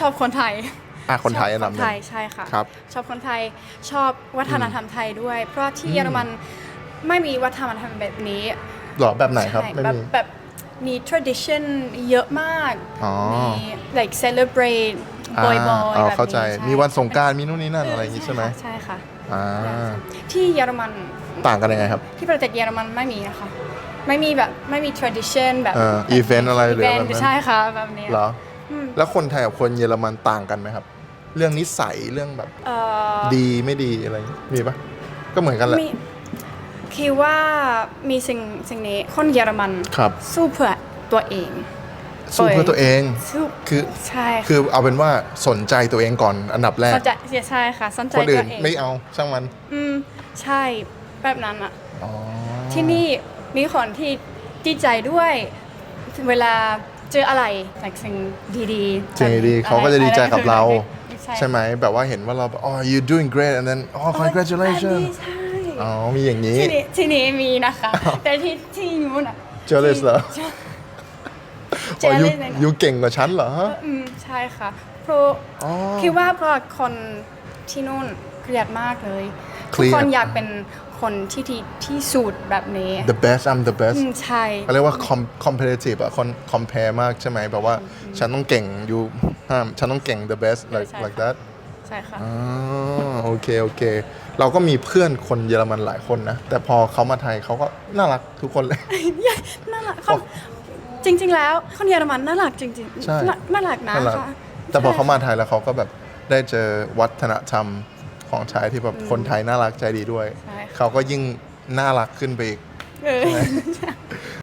ชอบคนไทยอะคนไทยชอัอนบดับคนหนึ่ไทงยใช่ค่ะ ครับ ชอบคนไทยชอบวัฒนธรรมไทยด้วย เพราะที่เยอรมันไม่มีวัฒนธรรมแบบนี้หรอแบบไหนครับ ใช่ไม่แบบมี แบบมี tradition เยอะมากอ๋อ มี like celebrate บ่อยอ่าๆเอาแบบเข้าใจนี้มีวันสงกรารมีนู่นนี่นั่นอะไรอย่างงี้ใช่ไหมใช่ค่ะอ่าใช่ค่ะที่เยอรมัน ต่างกันยังไงครับ ที่ประเทศเยอรมันไม่มีนะคะ ไม่มีแบบไม่มี tradition แบบ เอ่อ event อะไรหรือแบบ event นั้น ใช่ค่ะแบบนี้เหรออืม แล้วคนไทยกับคนเยอรมันต่างกันไหมครับ เรื่องนิสัยเรื่องแบบเอ่อดีไม่ดีอะไรอย่างงี้มีปะก็เหมือนกันแหละ มีคิดว่ามีสิ่งสิ่งนี้คนเยอรมันครับ สู้เพื่อตัวเอง สู้เพื่อตัวเอง สู้คือใช่คือเอาเป็นว่าสนใจตัวเองก่อนอันดับแรก สนใจใช่ค่ะสนใจคนตัอื่วนเองไม่เอาช่างมัน อืมใช่แบบนั้นอะ อ๋อ ที่นี่มีคนที่ดีใจด้วย เวลา เจออะไร like สิ่งดีๆจริงดีอไเขาก็จะดีใจกับเราใช่ใช่ไหมแบบว่าเห็นว่าเราแบบอ๋อ you doing great and then อ๋อ congratulations ใช่อ๋อมีอย่างนี้ ที่นี่ที่นี่มีนะคะ แต่ที่ที่นู้นอะ jealous เหรอใช่อ๋อ you jealous เลยนะ you เก่งกว่าฉันเหรอฮะ อืมใช่ค่ะ เพราะอ๋อ คิดว่าเพราะคนที่นู่นเครียดมากเลยเค ทุรีกยดคนอยากเป็นคนที่ที่ที่สุดแบบนี้ the best I'm the best อืมใช่ เขาเรียกว่า com- competitive อะ con compare มากใช่ไหมแบบว่าฉันต้องเก่ง you ห้ามฉันต้องเก่ง the best like ใช่ like ค่ะ that ใช่ค่ะ อ๋อโอเค โอเค เราก็มีเพื่อนคนเยอรมันหลายคนนะ แต่พอเขามาไทยเขาก็น่ารักทุกคนเลย น่ารักคนจริง ๆ แล้วคนเยอรมันน่ารักจริงๆใช่น่าน่ารักนะน่ารักคะแต่พอใช่เขามาไทยแล้วเขาก็แบบได้เจอวัฒนธรรม ของไทยที่แบบคนไทยน่ารักใจดีด้วย ใช่ค่ะ เขาก็ยิ่งน่ารักขึ้นไปอีก เออ